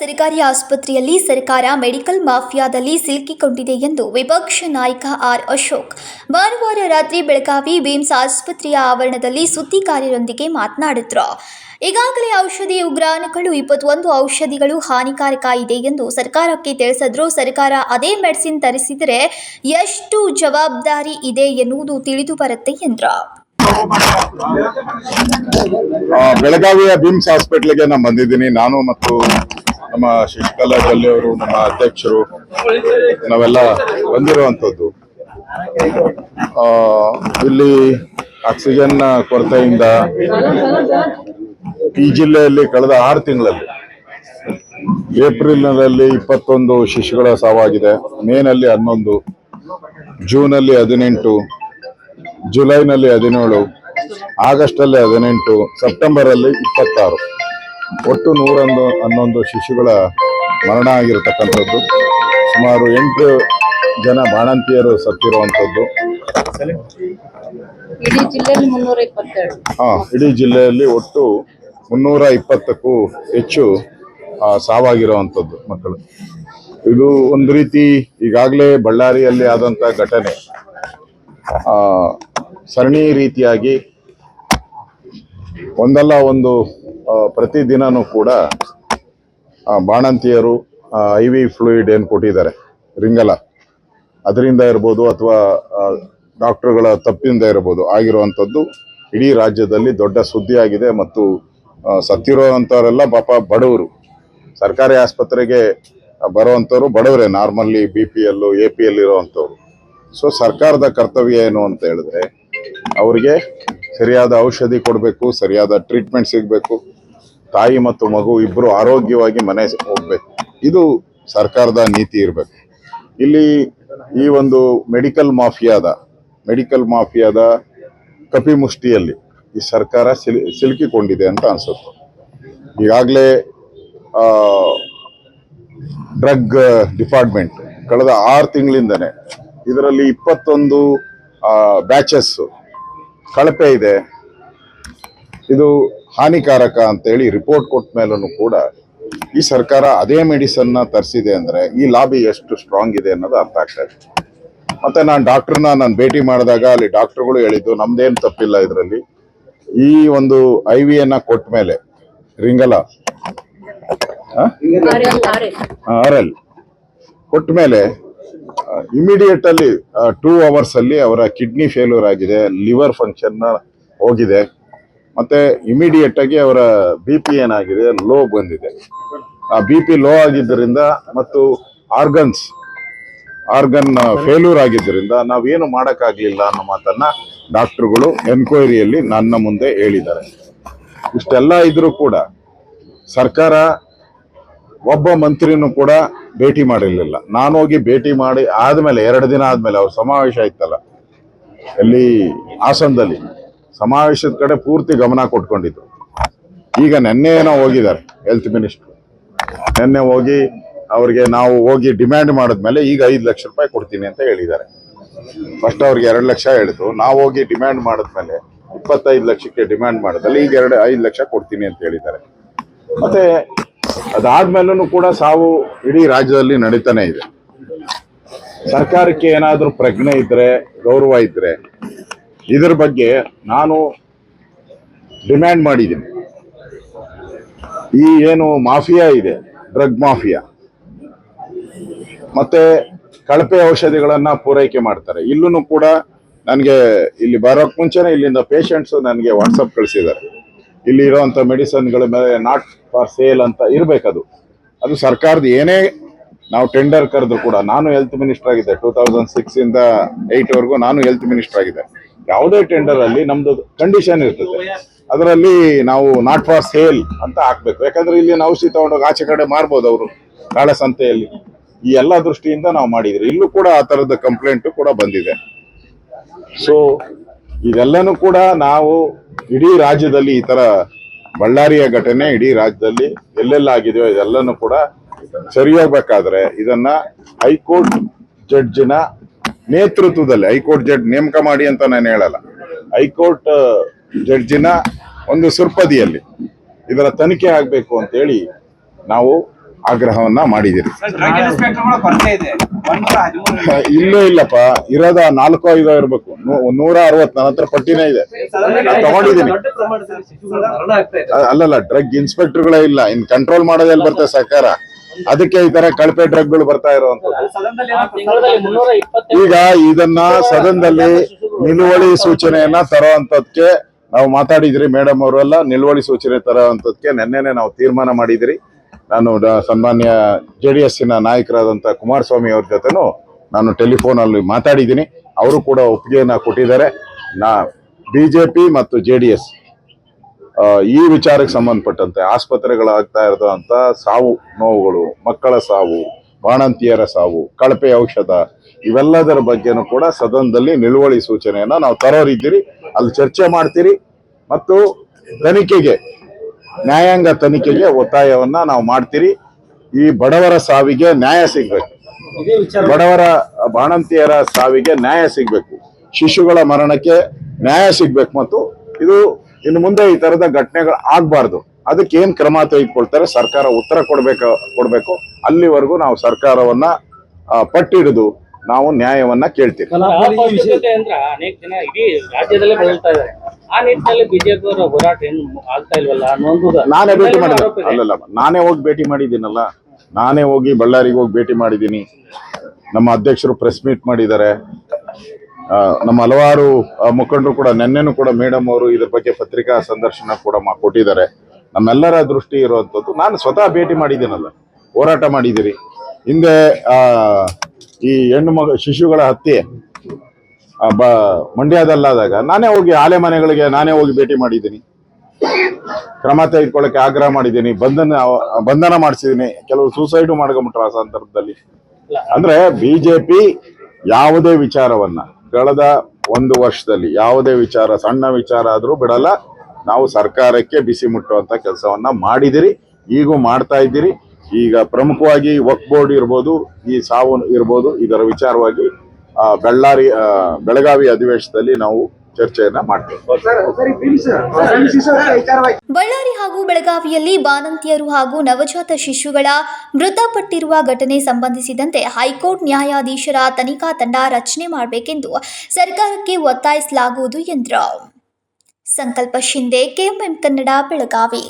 ಸರ್ಕಾರಿ ಆಸ್ಪತ್ರೆಯಲ್ಲಿ ಸರ್ಕಾರ ಮೆಡಿಕಲ್ ಮಾಫಿಯಾದಲ್ಲಿ ಸಿಲುಕಿಕೊಂಡಿದೆ ಎಂದು ವಿಪಕ್ಷ ನಾಯಕ ಆರ್ ಅಶೋಕ್. ಭಾನುವಾರ ರಾತ್ರಿ ಬೆಳಗಾವಿ ಬಿಮ್ಸ್ ಆಸ್ಪತ್ರೆಯ ಆವರಣದಲ್ಲಿ ಸುದ್ದಿಗಾರರೊಂದಿಗೆ ಮಾತನಾಡಿದ್ರು. ಈಗಾಗಲೇ ಔಷಧಿ ಉಗ್ರಾಣಗಳು ಇಪ್ಪತ್ತೊಂದು ಔಷಧಿಗಳು ಹಾನಿಕಾರಕ ಇದೆ ಎಂದು ಸರ್ಕಾರಕ್ಕೆ ತಿಳಿಸಿದ್ರು. ಸರ್ಕಾರ ಅದೇ ಮೆಡಿಸಿನ್ ತರಿಸಿದರೆ ಎಷ್ಟು ಜವಾಬ್ದಾರಿ ಇದೆ ಎನ್ನುವುದು ತಿಳಿದು ಬರುತ್ತೆ ಎಂದ್ರು. ಬೆಳಗಾವಿಯ ಬಿಮ್ಸ್ ಹಾಸ್ಪಿಟ್ಲಿಗೆ ನಾನು ಬಂದಿದ್ದೀನಿ. ನಾನು ಮತ್ತು ನಮ್ಮ ಶಶಿಕಲಾ ಜೊಲ್ಲೆ ಅವರು ನಮ್ಮ ಅಧ್ಯಕ್ಷರು ನಾವೆಲ್ಲ ಬಂದಿರುವಂಥದ್ದು. ಆ, ಇಲ್ಲಿ ಆಕ್ಸಿಜನ್ ಕೊರತೆಯಿಂದ ಈ ಜಿಲ್ಲೆಯಲ್ಲಿ ಕಳೆದ ಆರು ತಿಂಗಳಲ್ಲಿ ಏಪ್ರಿಲ್ನಲ್ಲಿ ಇಪ್ಪತ್ತೊಂದು ಶಿಶುಗಳ ಸಾವಾಗಿದೆ. ಮೇನಲ್ಲಿ ಹನ್ನೊಂದು ಜೂನಲ್ಲಿ ಹದಿನೆಂಟು ಜುಲೈನಲ್ಲಿ ಹದಿನೇಳು ಆಗಸ್ಟಲ್ಲಿ ಹದಿನೆಂಟು ಸೆಪ್ಟೆಂಬರಲ್ಲಿ ಇಪ್ಪತ್ತಾರು. ಒಟ್ಟು ನೂರೊಂದು ಹನ್ನೊಂದು ಶಿಶುಗಳ ಮರಣ ಆಗಿರತಕ್ಕಂಥದ್ದು. ಸುಮಾರು ಎಂಟು ಜನ ಬಾಣಂತಿಯರು ಸತ್ತಿರುವಂಥದ್ದು. ಹಾಂ ಇಡೀ ಜಿಲ್ಲೆಯಲ್ಲಿ ಒಟ್ಟು ಮುನ್ನೂರ ಇಪ್ಪತ್ತಕ್ಕೂ ಹೆಚ್ಚು ಸಾವಾಗಿರುವಂಥದ್ದು ಮಕ್ಕಳು. ಇದು ಒಂದು ರೀತಿ ಈಗಾಗಲೇ ಬಳ್ಳಾರಿಯಲ್ಲಿ ಆದಂಥ ಘಟನೆ. ಆ, ಸರಣಿ ರೀತಿಯಾಗಿ ಒಂದಲ್ಲ ಒಂದು ಆ, ಪ್ರತಿದಿನನೂ ಕೂಡ ಬಾಣಂತಿಯರು ಐ ವಿ ಫ್ಲೂಯಿಡ್ ಏನು ಕೊಟ್ಟಿದ್ದಾರೆ ರಿಂಗಲ. ಅದರಿಂದ ಇರ್ಬೋದು ಅಥವಾ ಡಾಕ್ಟರ್ಗಳ ತಪ್ಪಿಂದ ಇರ್ಬೋದು ಆಗಿರುವಂಥದ್ದು ಇಡೀ ರಾಜ್ಯದಲ್ಲಿ ದೊಡ್ಡ ಸುದ್ದಿಯಾಗಿದೆ ಮತ್ತು ಸತ್ತಿರುವಂಥವರೆಲ್ಲ ಪಾಪ ಬಡವರು. ಸರ್ಕಾರಿ ಆಸ್ಪತ್ರೆಗೆ ಬರುವಂಥವ್ರು ಬಡವರೇ normally B P L A P L ಇರುವಂಥವ್ರು. So ಸರ್ಕಾರದ ಕರ್ತವ್ಯ ಏನು ಅಂತ ಹೇಳಿದ್ರೆ ಅವರಿಗೆ ಸರಿಯಾದ ಔಷಧಿ ಕೊಡಬೇಕು ಸರಿಯಾದ ಟ್ರೀಟ್ಮೆಂಟ್ ಸಿಗಬೇಕು. ತಾಯಿ ಮತ್ತು ಮಗು ಇಬ್ಬರು ಆರೋಗ್ಯವಾಗಿ ಮನೆ ಹೋಗ್ಬೇಕು. ಇದು ಸರ್ಕಾರದ ನೀತಿ ಇರಬೇಕು. ಇಲ್ಲಿ ಈ ಒಂದು ಮೆಡಿಕಲ್ ಮಾಫಿಯಾದ ಮೆಡಿಕಲ್ ಮಾಫಿಯಾದ ಕಪಿಮುಷ್ಟಿಯಲ್ಲಿ ಈ ಸರ್ಕಾರ ಸಿಲ್, ಸಿಲುಕಿಕೊಂಡಿದೆ ಅಂತ ಅನ್ಸುತ್ತೆ. ಈಗಾಗಲೇ ಡ್ರಗ್ ಡಿಪಾರ್ಟ್ಮೆಂಟ್ ಕಳೆದ ಆರು ತಿಂಗಳಿಂದನೇ ಇದರಲ್ಲಿ ಇಪ್ಪತ್ತೊಂದು ಬ್ಯಾಚಸ್ಸು ಕಳಪೆ ಇದೆ. ಇದು ಹಾನಿಕಾರಕ ಅಂತೇಳಿ ರಿಪೋರ್ಟ್ ಕೊಟ್ಟ ಮೇಲೂ ಕೂಡ ಈ ಸರ್ಕಾರ ಅದೇ ಮೆಡಿಸನ್ನ ತರಿಸಿದೆ ಅಂದ್ರೆ ಈ ಲಾಬಿ ಎಷ್ಟು ಸ್ಟ್ರಾಂಗ್ ಇದೆ ಅನ್ನೋದು ಅರ್ಥ ಆಗ್ತಾ ಇದೆ. ಮತ್ತೆ ನಾನು ಡಾಕ್ಟರ್ನ ನಾನು ಭೇಟಿ ಮಾಡಿದಾಗ ಅಲ್ಲಿ ಡಾಕ್ಟರ್ಗಳು ಹೇಳಿದ್ದು ನಮ್ದೇನು ತಪ್ಪಿಲ್ಲ ಇದರಲ್ಲಿ. ಈ ಒಂದು ಐ ವಿಯನ್ನು ಕೊಟ್ಟ ಮೇಲೆ ರಿಂಗಲ ಆರ್ ಎಲ್ ಕೊಟ್ಟ ಮೇಲೆ ಇಮಿಡಿಯೇಟ್ ಅಲ್ಲಿ ಟೂ ಅವರ್ಸ್ ಅಲ್ಲಿ ಅವರ ಕಿಡ್ನಿ ಫೇಲ್ಯೂರ್ ಆಗಿದೆ ಲಿವರ್ ಫಂಕ್ಷನ್ ಹೋಗಿದೆ. ಮತ್ತೆ ಇಮಿಡಿಯೇಟ್ ಆಗಿ ಅವರ ಬಿ ಪಿ ಏನಾಗಿದೆ ಲೋ ಬಂದಿದೆ. ಆ ಬಿ ಪಿ ಲೋ ಆಗಿದ್ದರಿಂದ ಮತ್ತು ಆರ್ಗನ್ಸ್ ಆರ್ಗನ್ ಫೇಲ್ಯೂರ್ ಆಗಿದ್ದರಿಂದ ನಾವೇನು ಮಾಡೋಕ್ಕಾಗಲಿಲ್ಲ ಅನ್ನೋ ಮಾತನ್ನ ಡಾಕ್ಟರ್ಗಳು ಎನ್ಕ್ವೈರಿಯಲ್ಲಿ ನನ್ನ ಮುಂದೆ ಹೇಳಿದ್ದಾರೆ. ಇಷ್ಟೆಲ್ಲ ಇದ್ರೂ ಕೂಡ ಸರ್ಕಾರ ಒಬ್ಬ ಮಂತ್ರಿನೂ ಕೂಡ ಭೇಟಿ ಮಾಡಿರಲಿಲ್ಲ. ನಾನು ಹೋಗಿ ಭೇಟಿ ಮಾಡಿ ಆದಮೇಲೆ, ಎರಡು ದಿನ ಆದಮೇಲೆ ಅವ್ರ ಸಮಾವೇಶ ಆಯ್ತಲ್ಲ ಅಲ್ಲಿ ಹಾಸನದಲ್ಲಿ. ಸಮಾವೇಶದ ಕಡೆ ಪೂರ್ತಿ ಗಮನ ಕೊಟ್ಕೊಂಡಿದ್ರು. ಈಗ ನೆನ್ನೆ ಏನೋ ಹೋಗಿದ್ದಾರೆ ಹೆಲ್ತ್ ಮಿನಿಸ್ಟರ್ ನೆನ್ನೆ ಹೋಗಿ ಅವ್ರಿಗೆ ನಾವು ಹೋಗಿ ಡಿಮ್ಯಾಂಡ್ ಮಾಡಿದ್ಮೇಲೆ ಈಗ ಐದು ಲಕ್ಷ ರೂಪಾಯಿ ಕೊಡ್ತೀನಿ ಅಂತ ಹೇಳಿದ್ದಾರೆ. ಫಸ್ಟ್ ಅವ್ರಿಗೆ ಎರಡು ಲಕ್ಷ ಹೇಳಿದ್ರು. ನಾವು ಹೋಗಿ ಡಿಮ್ಯಾಂಡ್ ಮಾಡಿದ್ಮೇಲೆ ಇಪ್ಪತ್ತೈದು ಲಕ್ಷಕ್ಕೆ ಡಿಮ್ಯಾಂಡ್ ಮಾಡಿದ್ಮೇಲೆ ಈಗ ಎರಡು, ಐದು ಲಕ್ಷ ಕೊಡ್ತೀನಿ ಅಂತ ಹೇಳಿದ್ದಾರೆ. ಮತ್ತೆ ಅದಾದ್ಮೇಲೂ ಕೂಡ ಸಾವು ಇಡೀ ರಾಜ್ಯದಲ್ಲಿ ನಡೀತಾನೆ ಇದೆ. ಸರ್ಕಾರಕ್ಕೆ ಏನಾದರೂ ಪ್ರಜ್ಞೆ ಇದ್ರೆ, ಗೌರವ ಇದ್ರೆ ಇದ್ರ ಬಗ್ಗೆ ನಾನು ಡಿಮ್ಯಾಂಡ್ ಮಾಡಿದ್ದೀನಿ. ಈ ಏನು ಮಾಫಿಯಾ ಇದೆ ಡ್ರಗ್ ಮಾಫಿಯಾ. ಮತ್ತೆ ಕಳಪೆ ಔಷಧಿಗಳನ್ನ ಪೂರೈಕೆ ಮಾಡ್ತಾರೆ. ಇಲ್ಲೂ ಕೂಡ ನನಗೆ ಇಲ್ಲಿ ಬರೋಕ್ಕೆ ಮುಂಚೆನೆ ಇಲ್ಲಿಂದ ಪೇಷಂಟ್ಸ್ ನನಗೆ ವಾಟ್ಸಪ್ ಕಳಿಸಿದ್ದಾರೆ. ಇಲ್ಲಿ ಇರೋವಂಥ ಮೆಡಿಸನ್ಗಳ ಮೇಲೆ ನಾಟ್ ಫಾರ್ ಸೇಲ್ ಅಂತ ಇರಬೇಕದು. ಅದು ಸರ್ಕಾರದ ಏನೇ ನಾವು ಟೆಂಡರ್ ಕರೆದ್ರು ಕೂಡ, ನಾನು ಹೆಲ್ತ್ ಮಿನಿಸ್ಟರ್ ಆಗಿದ್ದೆ. ಟೂ ತೌಸಂಡ್ ಸಿಕ್ಸಿಂದ ಏಯ್ಟ್ವರೆಗೂ ನಾನು ಹೆಲ್ತ್ ಮಿನಿಸ್ಟರ್ ಆಗಿದ್ದೆ. ಯಾವುದೇ ಟೆಂಡರ್ ಅಲ್ಲಿ ನಮ್ದು ಕಂಡೀಷನ್ ಇರ್ತದೆ. ಅದರಲ್ಲಿ ನಾವು ನಾಟ್ ಫಾರ್ ಸೇಲ್ ಅಂತ ಹಾಕ್ಬೇಕು. ಯಾಕಂದ್ರೆ ಇಲ್ಲಿ ನಾವು ಔಷಧಿ ತಗೊಂಡೋಗಿ ಆಚೆ ಕಡೆ ಮಾರ್ಬೋದು ಅವರು ಕಾಳಸಂತೆಯಲ್ಲಿ ಈ ಎಲ್ಲ ದೃಷ್ಟಿಯಿಂದ ನಾವು ಮಾಡಿದ್ರಿ ಇಲ್ಲೂ ಕೂಡ ಆ ತರದ ಕಂಪ್ಲೇಂಟ್ ಕೂಡ ಬಂದಿದೆ. ಸೊ ಇದೆಲ್ಲನೂ ಕೂಡ ನಾವು ಇಡೀ ರಾಜ್ಯದಲ್ಲಿ ಈ ತರ ಬಳ್ಳಾರಿಯ ಘಟನೆ ಇಡೀ ರಾಜ್ಯದಲ್ಲಿ ಎಲ್ಲೆಲ್ಲ ಆಗಿದೆಯೋ ಇದೆಲ್ಲನೂ ಕೂಡ ಸರಿಯಾಗಬೇಕಾದ್ರೆ ಇದನ್ನ ಹೈಕೋರ್ಟ್ ಜಡ್ಜಿನ ನೇತೃತ್ವದಲ್ಲಿ ಹೈಕೋರ್ಟ್ ಜಡ್ಜ್ ನೇಮಕ ಮಾಡಿ ಅಂತ ನಾನು ಹೇಳಲ್ಲ. ಹೈಕೋರ್ಟ್ ಜಡ್ಜಿನ ಒಂದು ಸುರ್ಪದಿಯಲ್ಲಿ ಇದರ ತನಿಖೆ ಆಗಬೇಕು ಅಂತೇಳಿ ನಾವು ಆಗ್ರಹವನ್ನ ಹದಿಮೂರು ಇಲ್ಲೇ ಇಲ್ಲಪ್ಪ. ಇರೋದ ನಾಲ್ಕು ಐದು ಇರಬೇಕು ನೂರ ಅರವತ್ ನನ್ನ ಹತ್ರ ಪಟ್ಟಿನೇ ಇದೆ. ತಗೊಂಡಿದ್ದೀನಿ. ಅಲ್ಲಲ್ಲ ಡ್ರಗ್ ಇನ್ಸ್ಪೆಕ್ಟರ್ಗಳೇ ಇಲ್ಲ. ಇನ್ ಕಂಟ್ರೋಲ್ ಮಾಡೋದೆಲ್ಲಿ ಬರ್ತದೆ ಸರ್ಕಾರ? ಅದಕ್ಕೆ ಈ ತರ ಕಳಪೆ ಡ್ರಗ್ಗಳು ಬರ್ತಾ ಇರುವಂತದ್ದು ಈಗ ಇದನ್ನ ಸದನದಲ್ಲಿ ನಿಲುವಳಿ ಸೂಚನೆಯನ್ನ ತರುವಂತದ್ಕೆ ನಾವು ಮಾತಾಡಿದ್ರಿ ಮೇಡಮ್ ಅವರೆಲ್ಲ ನಿಲುವಳಿ ಸೂಚನೆ ತರುವಂತದ್ಕೆ ನಿನ್ನೆನೆ ನಾವು ತೀರ್ಮಾನ ಮಾಡಿದ್ರಿ. ನಾನು ಸನ್ಮಾನ್ಯ ಜೆ ಡಿ ಎಸ್ಸಿನ ನಾಯಕರಾದಂತ ಕುಮಾರಸ್ವಾಮಿ ಅವ್ರ ಜೊತೆನೂ ನಾನು ಟೆಲಿಫೋನ್ ಅಲ್ಲಿ ಮಾತಾಡಿದ್ದೀನಿ. ಅವರು ಕೂಡ ಒಪ್ಪಿಗೆಯನ್ನ ಕೊಟ್ಟಿದ್ದಾರೆ. ನಾ ಬಿಜೆಪಿ ಮತ್ತು ಜೆ ಡಿ ಎಸ್ ಈ ವಿಚಾರಕ್ಕೆ ಸಂಬಂಧಪಟ್ಟಂತೆ ಆಸ್ಪತ್ರೆಗಳಾಗ್ತಾ ಇರೋದಂತ ಸಾವು ನೋವುಗಳು, ಮಕ್ಕಳ ಸಾವು, ಬಾಣಂತಿಯರ ಸಾವು, ಕಳಪೆ ಔಷಧ, ಇವೆಲ್ಲದರ ಬಗ್ಗೆನೂ ಕೂಡ ಸದನದಲ್ಲಿ ನಿಲುವಳಿ ಸೂಚನೆಯನ್ನ ನಾವು ತರೋರಿದ್ದೀರಿ. ಅಲ್ಲಿ ಚರ್ಚೆ ಮಾಡ್ತೀರಿ. ಮತ್ತು ತನಿಖೆಗೆ, ನ್ಯಾಯಾಂಗ ತನಿಖೆಗೆ ಒತ್ತಾಯವನ್ನ ನಾವು ಮಾಡ್ತೀರಿ. ಈ ಬಡವರ ಸಾವಿಗೆ ನ್ಯಾಯ ಸಿಗಬೇಕು. ಬಡವರ, ಬಾಣಂತಿಯರ ಸಾವಿಗೆ ನ್ಯಾಯ ಸಿಗಬೇಕು. ಶಿಶುಗಳ ಮರಣಕ್ಕೆ ನ್ಯಾಯ ಸಿಗಬೇಕು. ಮತ್ತು ಇದು ಇನ್ನು ಮುಂದೆ ಈ ತರದ ಘಟನೆಗಳು ಆಗ್ಬಾರ್ದು. ಅದಕ್ಕೆ ಏನ್ ಕ್ರಮ ತೆಗೆದುಕೊಳ್ತಾರೆ? ಸರ್ಕಾರ ಉತ್ತರ ಕೊಡ್ಬೇಕು ಕೊಡ್ಬೇಕು. ಅಲ್ಲಿವರೆಗೂ ನಾವು ಸರ್ಕಾರವನ್ನ ಪಟ್ಟಿಡಿದು ನಾವು ನ್ಯಾಯವನ್ನ ಕೇಳ್ತೀವಿ. ಅನೇಕ ಜನ ಇಡೀ ರಾಜ್ಯದಲ್ಲೇ ಬಳಲ್ತಾ ಇದ್ದಾರೆ. ಆ ನಿಟ್ಟಿನಲ್ಲಿ ಬಿಜೆಪಿ ಅವರ ಹೋರಾಟ ಏನು ಆಗ್ತಾ ಇಲ್ವಲ್ಲ ಅನ್ನೋದು ನಾನೇ ಭೇಟಿ ಅಲ್ಲಲ್ಲ ನಾನೇ ಹೋಗಿ ಭೇಟಿ ಮಾಡಿದ್ದೀನಲ್ಲ? ನಾನೇ ಹೋಗಿ ಬಳ್ಳಾರಿಗೆ ಹೋಗಿ ಭೇಟಿ ಮಾಡಿದ್ದೀನಿ. ನಮ್ಮ ಅಧ್ಯಕ್ಷರು ಪ್ರೆಸ್ ಮೀಟ್ ಮಾಡಿದ್ದಾರೆ. ನಮ್ಮ ಹಲವಾರು ಮುಖಂಡರು ಕೂಡ, ನಿನ್ನೆನೂ ಕೂಡ ಮೇಡಮ್ ಅವರು ಇದ್ರ ಬಗ್ಗೆ ಪತ್ರಿಕಾ ಸಂದರ್ಶನ ಕೂಡ ಮಾ- ಕೊಟ್ಟಿದ್ದಾರೆ. ನಮ್ಮೆಲ್ಲರ ದೃಷ್ಟಿ ಇರುವಂಥದ್ದು, ನಾನು ಸ್ವತಃ ಭೇಟಿ ಮಾಡಿದ್ದೀನಲ್ಲ, ಹೋರಾಟ ಮಾಡಿದ್ದೀರಿ. ಹಿಂದೆ ಈ ಹೆಣ್ಣು ಮಗ, ಶಿಶುಗಳ ಹತ್ಯೆ ಬ, ಮಂಡ್ಯದಲ್ಲಾದಾಗ, ನಾನೇ ಹೋಗಿ ಆಲೆ ಮನೆಗಳಿಗೆ ನಾನೇ ಹೋಗಿ ಭೇಟಿ ಮಾಡಿದ್ದೀನಿ. ಕ್ರಮ ತೆಗೆದುಕೊಳ್ಳಕ್ಕೆ ಆಗ್ರಹ ಮಾಡಿದ್ದೀನಿ. ಬಂಧನ ಬಂಧನ ಮಾಡಿಸಿದ್ದೀನಿ. ಕೆಲವು ಸೂಸೈಡು ಮಾಡ್ಕೊಂಬಿಟ್ರು ಆ ಸಂದರ್ಭದಲ್ಲಿ. ಅಂದ್ರೆ, ಬಿಜೆಪಿ ಯಾವುದೇ ವಿಚಾರವನ್ನ ಕಳೆದ ಒಂದು ವರ್ಷದಲ್ಲಿ ಯಾವುದೇ ವಿಚಾರ, ಸಣ್ಣ ವಿಚಾರ ಆದರೂ ಬಿಡಲ್ಲ. ನಾವು ಸರ್ಕಾರಕ್ಕೆ ಬಿಸಿ ಮುಟ್ಟುವಂಥ ಕೆಲಸವನ್ನು ಮಾಡಿದಿರಿ, ಈಗೂ ಮಾಡ್ತಾ ಇದ್ದೀರಿ. ಈಗ ಪ್ರಮುಖವಾಗಿ ವಕ್ ಬೋರ್ಡ್ ಇರ್ಬೋದು, ಈ ಸಾವು ಇರ್ಬೋದು, ಇದರ ವಿಚಾರವಾಗಿ ಬಳ್ಳಾರಿ ಬೆಳಗಾವಿ ಅಧಿವೇಶನದಲ್ಲಿ ನಾವು ಚರ್ಚೆಯನ್ನ ಮಾಡ್ತೇವೆ. ಬಳ್ಳಾರಿ ಹಾಗೂ ಬೆಳಗಾವಿಯಲ್ಲಿ ಬಾಣಂತಿಯರು ಹಾಗೂ ನವಜಾತ ಶಿಶುಗಳ ಮೃತಪಟ್ಟಿರುವ ಘಟನೆ ಸಂಬಂಧಿಸಿದಂತೆ ಹೈಕೋರ್ಟ್ ನ್ಯಾಯಾಧೀಶರ ತನಿಖಾ ತಂಡ ರಚನೆ ಮಾಡಬೇಕೆಂದು ಸರ್ಕಾರಕ್ಕೆ ಒತ್ತಾಯಿಸಲಾಗುವುದು ಎಂದರು. ಸಂಕಲ್ಪ ಶಿಂದೆ ಕೆಎಂಎಂ ಕನ್ನಡ ಬೆಳಗಾವಿ.